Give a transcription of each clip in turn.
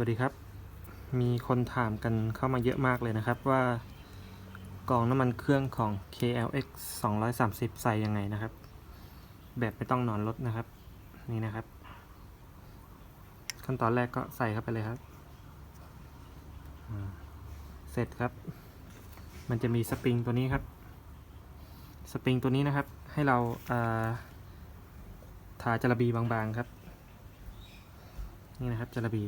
วัสดีครับ มีคนถามกันเข้ามาเยอะมากเลยนะครับว่ากองน้ำมันเครื่องของ KLX 230 ใส่ยังไงนะครับ แบบไม่ต้องนอนรถนะครับ นี่นะครับ ขั้นตอนแรกก็ใส่เข้าไปเลยครับ เสร็จครับ มันจะมีสปริงตัวนี้ครับ สปริงตัวนี้นะครับ ให้เราอ่าทาจระบีบางๆครับ นี่นะครับจระบี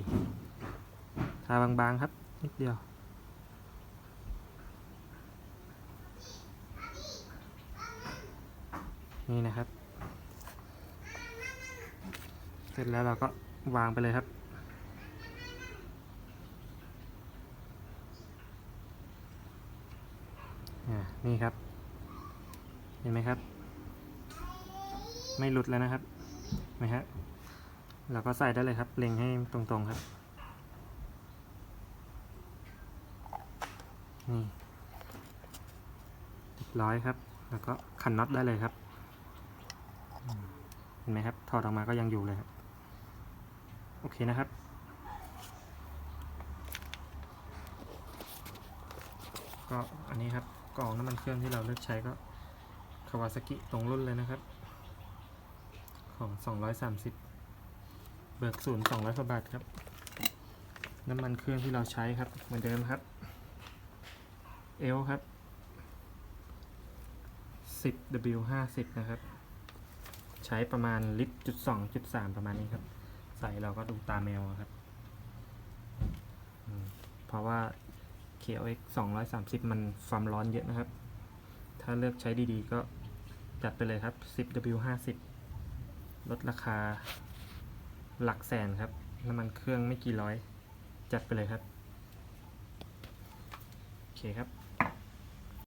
าบางๆครับนิดเดียว นี่นะครับ เสร็จแล้วเราก็วางไปเลยครับนี่ครับ เห็นไหมครับ ไม่หลุดแล้วนะครับเห็นไหมฮะเราก็ใส่ได้เลยครับ เล็งให้ตรงๆครับ นี่เรียบร้อยครับ แล้วก็ขันน็อตได้เลยครับ เห็นไหมครับ ถอดออกมาก็ยังอยู่เลยครับ โอเคนะครับก็อันนี้ครับกล่องน้ำมันเครื่องที่เราเลือกใช้ก็คาวาซากิตรงรุ่นเลยนะครับ ของ 230 เบิกศูนย์200กว่าบาทครับ น้ำมันเครื่องที่เราใช้ครับเหมือนเดิมครับ เอลครับ 10 W 50 นะครับ ใช้ประมาณลิตรจุดสองจุดสามประมาณนี้ครับ ใส่เราก็ดูตาแมวครับ เพราะว่า KLX 230 มันความร้อนเยอะนะครับ ถ้าเลือกใช้ดีๆ ก็จัดไปเลยครับ 10 W 50 ลดราคาหลักแสนครับน้ำมันเครื่องไม่กี่ร้อย จัดไปเลยครับ โอเคครับ